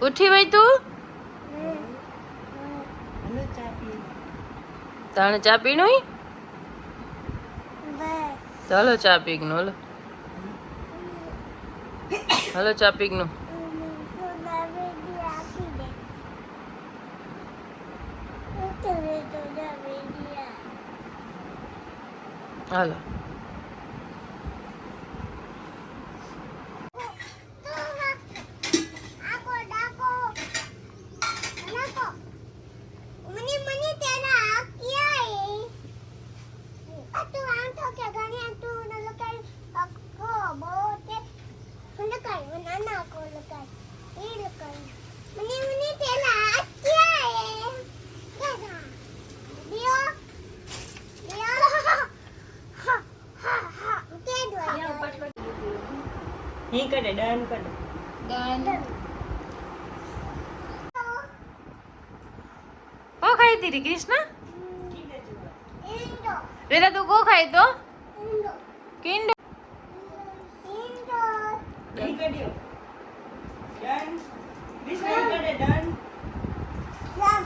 ઉઠી ભાઈ તું? તાણે ચા પીણું હોય ચાલો ચા પીકનું હલો. હલો ચા પીકનું હાલો મને મને તેના ક્યાં એ તું આમ તો કે ગણે તું ન લકાઈ અક્કો બોતે લકાઈ મને ના કો લકાઈ એ લકાઈ મને મને તેના ક્યાં એ ગધા દિયો દિયો હા હા હા કે દો હી કરે ડન કરે. કો ખાઈ હતી રી કૃષ્ણ? વેલા તું કો ખાઈ તો? કિંડ ઇન્ડો હી કર્યો ડન વિશ્વ કરે ડન લમ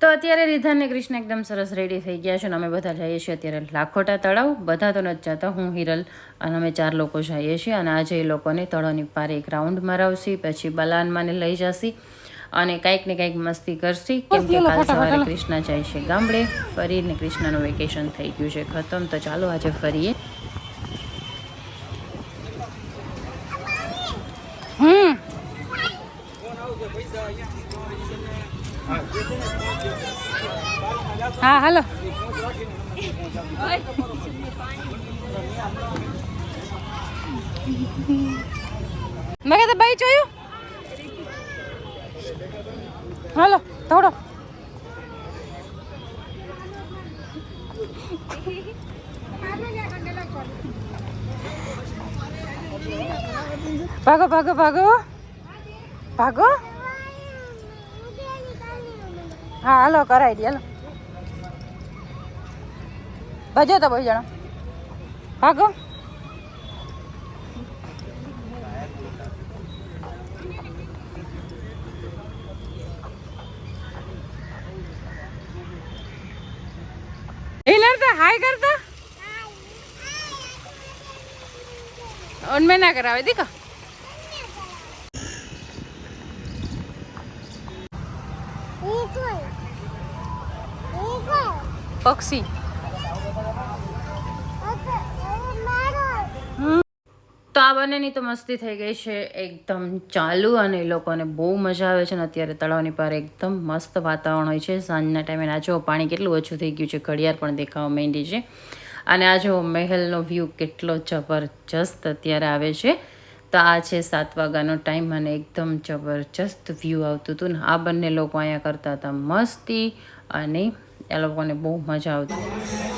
તો અત્યારે રીધા ને કૃષ્ણ એકદમ સરસ રેડી થઈ ગયા છે અને અમે બધા જઈએ છીએ અત્યારે લાખોટા તળાવ. બધા તો નથી જતા. હું હિરલ અને અમે ચાર લોકો જઈએ છીએ અને આજે એ લોકોને તળાવની પારે એક રાઉન્ડ મરાવશી પછી બલાનમાંને લઈ જશી અને કાંઈક ને કાંઈક મસ્તી કરશી. કેમ કે કાલ સવારે કૃષ્ણ જાય છે ગામડે. ફરીને કૃષ્ણનું વેકેશન થઈ ગયું છે ખતમ. તો ચાલો આજે ફરીએ. હમ. હા, હાલો. મેં કહેતા ભાઈ જોયું? હાલો થોડો ભાગો ભાગો ભાગો. ભાગો. હા, હાલો, કરાવી દે, હાલો. ભાજો તો બહુ જણા. ભાગો. હાય કરતા? ઉનમે ના કરાવે દીકા પક્ષી. આ બંનેની તો મસ્તી થઈ ગઈ છે એકદમ ચાલુ અને એ લોકોને બહુ મજા આવે છે ને અત્યારે તળાવની પાર એકદમ મસ્ત વાતાવરણ હોય છે. સાંજના ટાઈમે આ જો પાણી કેટલું ઓછું થઈ ગયું છે. ઘડિયાળ પણ દેખાવા માંડી છે. અને આ જો મહેલનો વ્યૂ કેટલો જબરજસ્ત અત્યારે આવે છે. તો આ છે સાત વાગ્યાનો ટાઈમ અને એકદમ જબરજસ્ત વ્યૂ આવતું હતું ને આ બંને લોકો અહીંયા કરતા હતા મસ્તી અને એ લોકોને બહુ મજા આવતી.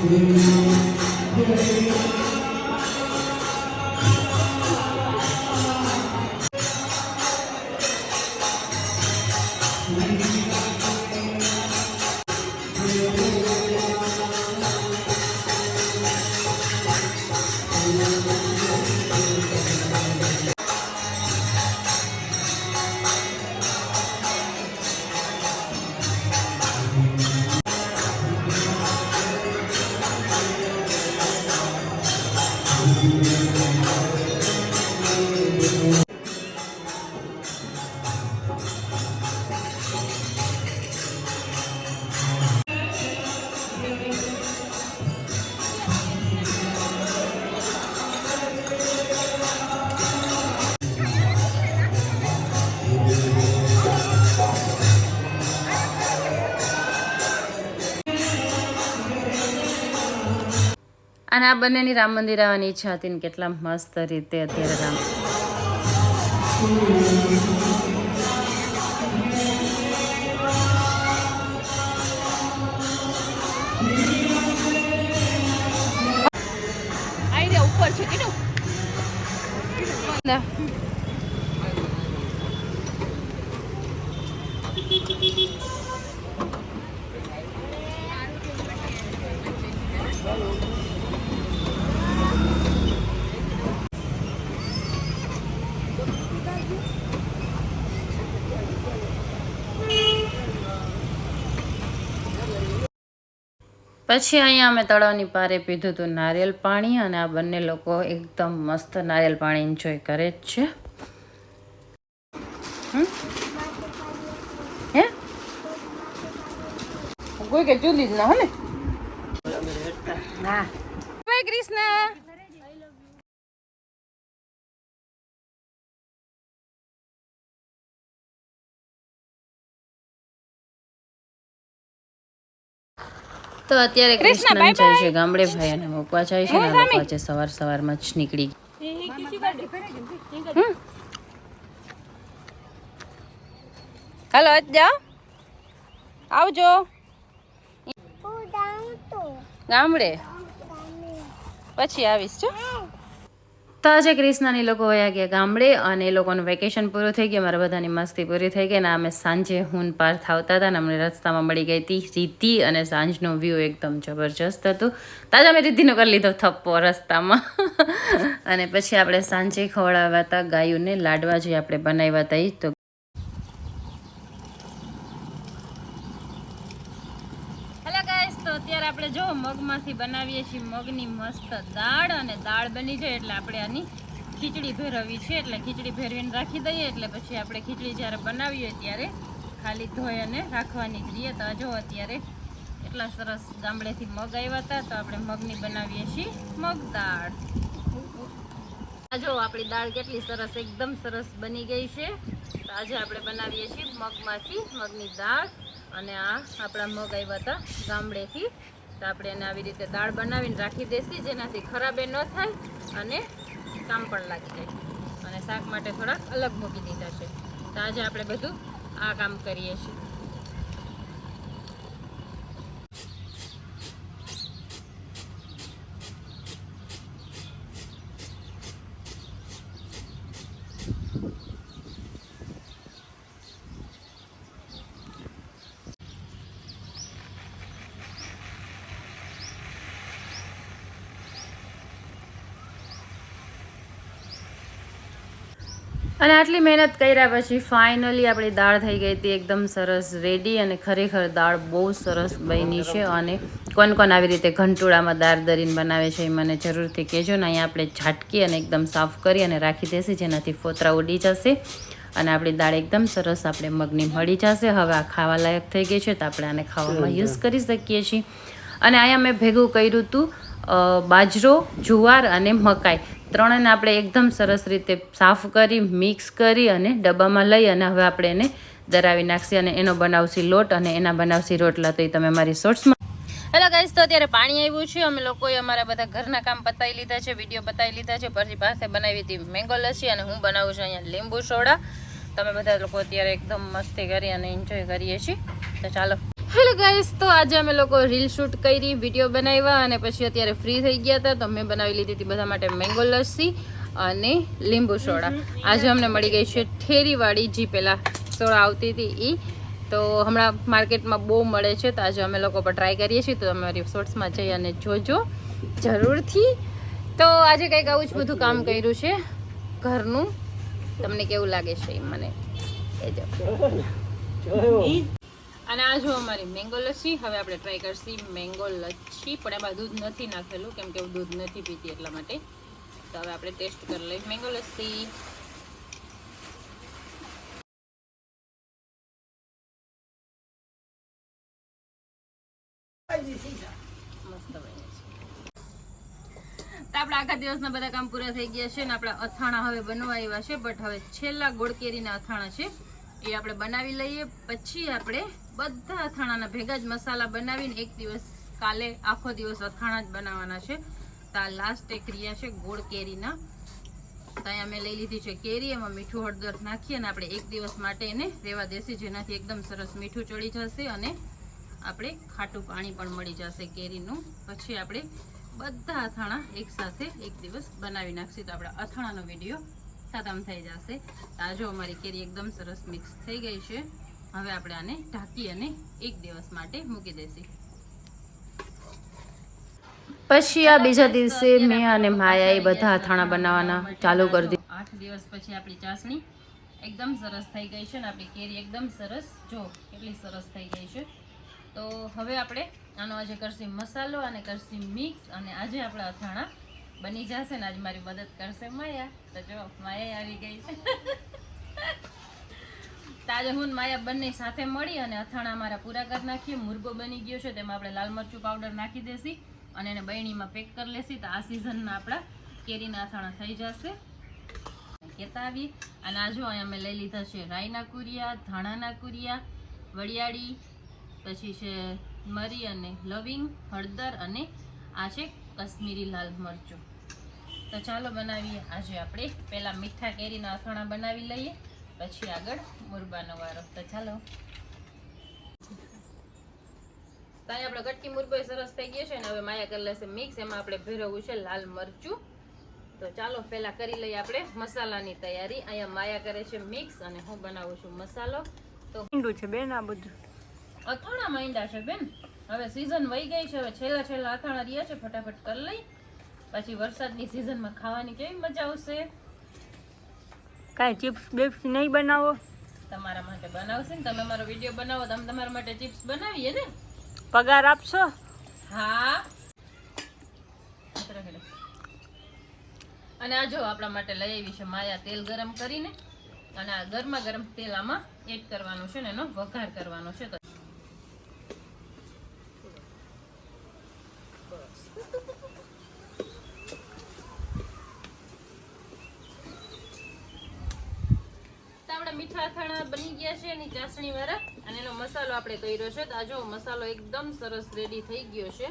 Thank you. અને આ બંનેની રામ મંદિર આવવાની ઈચ્છા હતી ને કેટલા મસ્ત રીતે અત્યારે રામ. ઉપર છે કીધું? પછી અહીંયા અમે તળાવની પારે પીધું હતું નારિયેલ પાણી અને આ બંને લોકો એકદમ મસ્ત નારિયેલ પાણી એન્જોય કરે જ છે? હે? કોઈ કે જુદી જ ના હો ને? ના બાય કૃષ્ણ. તો અત્યારે કૃષ્ણ જાય છે ગામડે ભાઈ અને મૂકવા જાય છે ને લોકો આજે સવાર સવારમાં જ નીકળી હેલો જાઓ. આવજો. હું જાઉં તો ગામડે. પછી આવીશ છો તો આજે ક્રિષ્નાની લોકો વયા ગયા ગામડે અને એ લોકોનું વેકેશન પૂરું થઈ ગયું. મારા બધાની મસ્તી પૂરી થઈ ગઈ ને અમે સાંજે હું પાર થાવતા હતા ને અમને રસ્તામાં મળી ગઈ હતી રીતિ અને સાંજનો વ્યૂ એકદમ જબરજસ્ત હતું. તાજા મેં રીતિનો કરી લીધો થપ્પો રસ્તામાં. અને પછી આપણે સાંજે ખવડાવ્યા હતા ગાયોને લાડવા જે આપણે બનાવ્યા હતા એ તો હેલો ગાઈસ તો અત્યારે આપણે જો મગમાંથી બનાવીએ છીએ મગની મસ્ત દાળ અને દાળ બની જાય એટલે આપણે આની ખીચડી ભેરવવી છે. એટલે ખીચડી ભેરવીને રાખી દઈએ એટલે પછી આપણે ખીચડી જ્યારે બનાવીએ ત્યારે ખાલી ધોઈ અને રાખવાની જ રહીએ તો જો અત્યારે એટલા સરસ ગામડેથી મગ આવ્યા હતા, તો આપણે મગની બનાવીએ છીએ મગ દાળ. જો આપણી દાળ કેટલી સરસ, એકદમ સરસ બની ગઈ છે. તો આજે આપણે બનાવીએ છીએ મગમાંથી મગની દાળ. અને આ આપણા મગ આવ્યા હતા ગામડેથી. તો આપણે એને આવી રીતે દાળ બનાવીને રાખી દઈશી જેનાથી ખરાબે ન થાય અને કામ પણ લાગી જાય. અને શાક માટે થોડાક અલગ મૂકી દીધા છે. તો આજે આપણે બધું આ કામ કરીએ છીએ. અને આટલી મહેનત કર્યા પછી ફાઇનલી આપણી દાળ થઈ ગઈ હતી એકદમ સરસ રેડી અને ખરેખર દાળ બહુ સરસ બની છે અને કોણ કોણ આવી રીતે ઘંટોળામાં દાળ દરીને બનાવે છે એ મને જરૂરથી કહેજો ને અહીંયા આપણે ઝાટકી અને એકદમ સાફ કરી અને રાખી દેશે જેનાથી ફોતરા ઉડી જશે અને આપણી દાળ એકદમ સરસ આપણે મગની મળી જશે. હવે આ ખાવા લાયક થઈ ગઈ છે તો આપણે આને ખાવામાં યુઝ કરી શકીએ છીએ. અને અહીંયા મેં ભેગું કર્યું હતું બાજરો જુવાર અને મકાઈ. ત્રણેને આપણે એકદમ સરસ રીતે સાફ કરી, મિક્સ કરી અને ડબ્બામાં લઈ અને હવે આપણે એને દરાવી નાખશી અને એનો બનાવશી લોટ અને એના બનાવશી રોટલા. તો એ તમે મારી શોર્ટ્સમાં હેલો ગાઈસ તો અત્યારે પાણી આવ્યું છે. અમે લોકોએ અમારા બધા ઘરના કામ પતાવી લીધા છે વીડિયો પતાવી લીધા છે. પછી પાસે બનાવી હતી મેંગો લસ્સી અને હું બનાવું છું અહીંયા લીંબુ સોડા. તમે બધા લોકો અત્યારે એકદમ મસ્તી કરી અને એન્જોય કરીએ છીએ. તો ચાલો. હેલો ગાઈસ, તો આજે અમે લોકો રીલ શૂટ કરી, વીડિયો બનાવ્યા અને પછી અત્યારે ફ્રી થઈ ગયા હતા, તો મેં બનાવી લીધી હતી બધા માટે મેંગો લસ્સી અને લીંબુ સોડા. આજે અમને મળી ગઈ છે ઠેરીવાળી જી પહેલાં સોડા આવતી હતી એ તો હમણાં માર્કેટમાં બહુ મળે છે, તો આજે અમે લોકો પણ ટ્રાય કરીએ છીએ, તો અમારી શોર્ટ્સમાં જઈ અને જોજો જરૂરથી. તો આજે કંઈક આવું જ બધું કામ કર્યું છે ઘરનું. તમને કેવું લાગે છે મને? કહેજો અને આ જો અમારી મેંગો લસ્સી, હવે આપણે ટ્રાય કરશી મેંગો લચ્છી પણ એમાં દૂધ નથી નાખેલું, કેમ કે હું દૂધ નથી પીતી એટલા માટે. તો હવે આપણે ટેસ્ટ કરી લઈએ મેંગો લસ્સી. આપણા આખા દિવસના બધા કામ પૂરા થઈ ગયા છે અને આપણા અથાણા હવે બનવા આવ્યા છે બટ હવે છેલ્લા ગોળ કેરીના અથાણા છે. એ આપણે બનાવી લઈએ. પછી આપણે બધા અથાણાના ભેગા જ મસાલા બનાવીને એક દિવસ કાલે આખો દિવસ અથાણા જ બનાવવાના છે. તો આ લાસ્ટ એક રહ્યા છે ગોળ કેરીના. ત્યાં તો અહીંયા મેં લઈ લીધી છે કેરી, એમાં મીઠું હળદર નાખી અને આપણે એક દિવસ માટે એને રહેવા દેસી જેનાથી એકદમ સરસ મીઠું ચડી જશે અને આપણે ખાટું પાણી પણ મળી જશે કેરીનું. પછી આપણે બધા અથાણા એકસાથે એક દિવસ બનાવી નાખશું. તો આપણા અથાણાનો વીડિયો ખતમ થઈ જશે. આ જો અમારી કેરી એકદમ સરસ મિક્સ થઈ ગઈ છે. હવે આપણે આને ઢાંકી અને એક દિવસ માટે મૂકી દઈશું. પછી આ બીજા દિવસે મેં અને માયાએ બધા અથાણા બનાવવાના ચાલુ કરી દીધું. આઠ દિવસ પછી આપણી ચાસણી એકદમ સરસ થઈ ગઈ છે ને આપણી કેરી એકદમ સરસ જો કેટલી સરસ થઈ ગઈ છે. તો હવે આપણે આનો આજે કરશું મસાલો અને કરશું મિક્સ અને આજે આપણા અથાણા બની જશે ને, આજ મારી મદદ કરશે માયા. તો જો માયા આવી ગઈ. છે તો આજે હું માયા બંને સાથે મળી અને અથાણા અમારા પૂરા કરી નાખીએ. મુરગો બની ગયો છે, તેમાં આપણે લાલ મરચું પાવડર નાખી દેસી અને એને બરણીમાં પેક કરી લેશી. તો આ સિઝનના આપણા કેરીના અથાણા થઈ જશે. કહેતા આવી અને આ જો, અહીંયા મેં લઈ લીધા છે રાઈના કુરિયા, ધાણાના કુરિયા, વડિયાળી, પછી છે મરી અને લવિંગ, હળદર અને આ છે કશ્મીરી લાલ મરચું. તો ચાલો બનાવીએ આજે આપણે. પહેલાં મીઠા કેરીના અથાણા બનાવી લઈએ પછી આગળ મુરબાનો વારો. તો ચાલો. તો અહીંયા આપણે કટકી મુરબો સરસ થઈ ગયો છે ને હવે માયા કરી લેશે મિક્સ. એમાં આપણે ભેરવવું છે લાલ મરચું. તો ચાલો પહેલાં કરી લઈએ આપણે મસાલાની તૈયારી. અહીંયા માયા કરે છે મિક્સ અને હું બનાવું છું મસાલો. તો ઊંડું છે બેન આ બધું? અથાણા માંડ્યા છે બેન. હવે સિઝન વહી ગઈ છે. હવે છેલ્લા છેલ્લા અથાણા રહ્યા છે. ફટાફટ કરી લઈ પછી વરસાદની સિઝનમાં ખાવાની કેવી મજા આવશે? કાંઈ ચિપ્સ બિપ્સ નહીં બનાવો? તમારા માટે બનાવશે ને તમે મારો વીડિયો બનાવો તો અમે તમારા માટે ચિપ્સ બનાવીએ ને? પગાર આપશો? હા. અને આ જો આપણા માટે લઈ આવી છે માયા તેલ ગરમ કરીને. અને આ ગરમા ગરમ તેલ આમાં એડ કરવાનું છે ને એનો વઘાર કરવાનો છે તો તો આપણા મીઠા અથાણા બની ગયા છે એની ચાસણી વાળા. અને એનો મસાલો આપણે કર્યો છે. તો આ મસાલો એકદમ સરસ રેડી થઈ ગયો છે.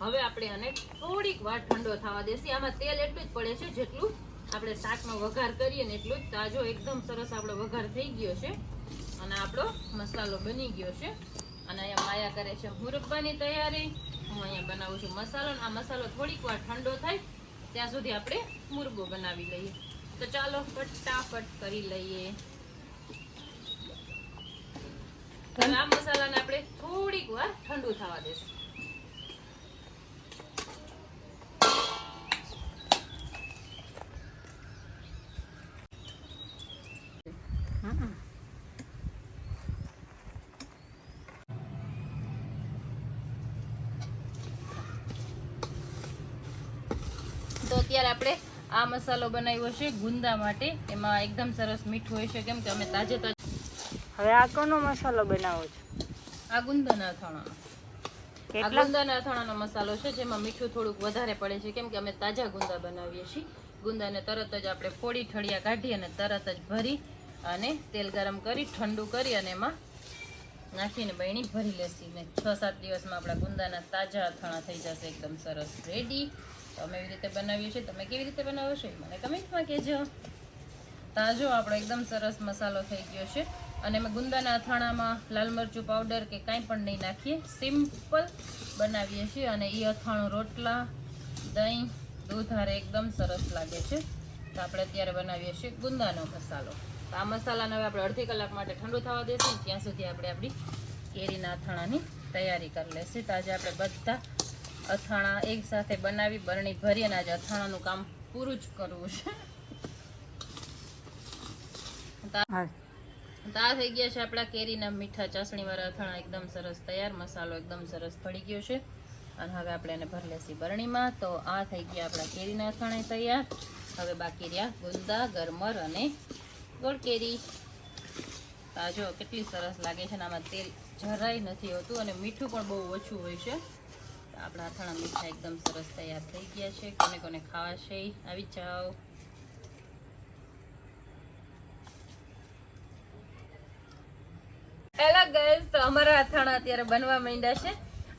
હવે આપણે આને થોડીક વાર ઠંડો થવા દેસી. આમાં તેલ એટલું જ પડે છે જેટલું આપણે શાકનો વઘાર કરીએ ને એટલું જ. તાજો એકદમ સરસ આપણો વઘાર થઈ ગયો છે. અને આપણો મસાલો બની ગયો છે. અને અહીંયા માયા કરે છે મુરબ્બાની તૈયારી. હું અહીંયા બનાવું છું મસાલો. આ મસાલો થોડીક વાર ઠંડો થાય. ત્યાં સુધી આપણે મુરબો બનાવી લઈએ. તો ચાલો ફટાફટ કરી લઈએ. હવે આ મસાલાને આપણે થોડીક વાર ઠંડુ થવા દેશું. તો અત્યારે આપણે આ મસાલો બનાવ્યો છે ગુંદા માટે. એમાં એકદમ સરસ મીઠું હોય છે. કેમ કે અમે તાજે તાજે હવે આ કોનો મસાલો બનાવો છો? આ ગુંદાના અથાણાનો આ ગુંદાના અથાણાનો મસાલો છે જેમાં મીઠું થોડુંક વધારે પડે છે. કેમ કે અમે તાજા ગુંદા બનાવીએ છીએ. ગુંદાને તરત જ આપણે ફોડી ઠળિયા કાઢી અને તરત જ ભરી અને તેલ ગરમ કરી ઠંડુ કરી અને એમાં નાખીને બહેણી ભરી લેશી. ને છ સાત દિવસમાં આપણા ગુંદાના તાજા અથાણા થઈ જશે એકદમ સરસ રેડી તો અમે એવી રીતે બનાવીએ છીએ. તમે કેવી રીતે બનાવો છો મને કમેન્ટમાં કહેજો. તાજો આપણો એકદમ સરસ મસાલો થઈ ગયો છે. અને અમે ગુંદાના અથાણામાં લાલ મરચું પાવડર કે કાંઈ પણ નહીં નાખીએ. સિમ્પલ બનાવીએ છીએ અને એ અથાણું રોટલા, દહીં, દૂધ હારે એકદમ સરસ લાગે છે. તો આપણે અત્યારે બનાવીએ છીએ ગુંદાનો મસાલો. તો આ મસાલાને હવે આપણે અડધી કલાક માટે ઠંડુ થવા દેશું ત્યાં સુધી આપણે આપણી કેરીના અથાણાની તૈયારી કરી લેશું. તો આજે આપણે બધા અથાણા એક સાથે બનાવી, બરણી ભરી અને આજે અથાણાનું કામ પૂરું જ કરવું છે. હા. તો થઈ ગયા છે આપણા કેરીના મીઠા ચાસણીવાળા અથાણા. એકદમ સરસ તૈયાર મસાલો એકદમ સરસ પડી ગયો છે. અને હવે આપણે એને ભરી લેશી બરણીમાં. તો આ થઈ ગયા આપણા કેરીના અથાણા તૈયાર. હવે બાકી રહ્યા ગુંદા, ગરમર અને ગોળ કેરી. તાજો કેટલી સરસ લાગે છે ને આમાં તેલ જરાય નથી હોતું અને મીઠું પણ બહુ ઓછું હોય છે. આપણા અથાણા મીઠા એકદમ સરસ તૈયાર થઈ ગયા છે. કોને કોને ખાવા છે આવી જાઓ હેલો ગાઈસ તો અમારા અથાણા અત્યારે બનવા માંડ્યા છે.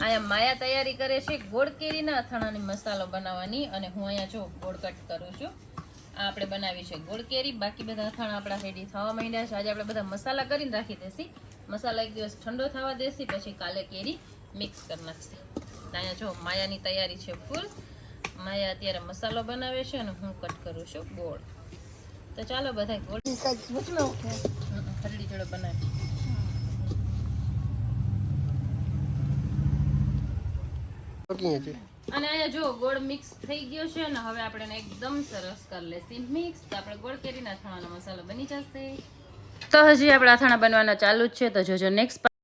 અહીંયા માયા તૈયારી કરે છે ગોળ કેરીના અથાણાની મસાલો બનાવવાની અને હું અહીંયા જો ગોળ કટ કરું છું. આ આપણે બનાવી છે ગોળ કેરી બાકી બધા અથાણા આપણા રેડી થવા માંડ્યા છે. આજે આપણે બધા મસાલા કરીને રાખી દેસી મસાલા એક દિવસ ઠંડો થવા દેસી પછી કાલે કેરી મિક્સ કરી નાખશે. અહીંયા જો માયાની તૈયારી છે ફૂલ માયા અત્યારે મસાલો બનાવે છે અને હું કટ કરું છું ગોળ. તો ચાલો બધા ગોળ હરડી જોડે બનાવી. અને અહીંયા જો ગોળ મિક્સ થઈ ગયો છે ને હવે આપણે એકદમ સરસ કરી લેસી મિક્સ તો આપણે ગોળ કેરીના અથાણાનો મસાલો બની જશે. તો હજી આપણા અથાણા બનવાના ચાલુ જ છે તો જોજો નેક્સ્ટ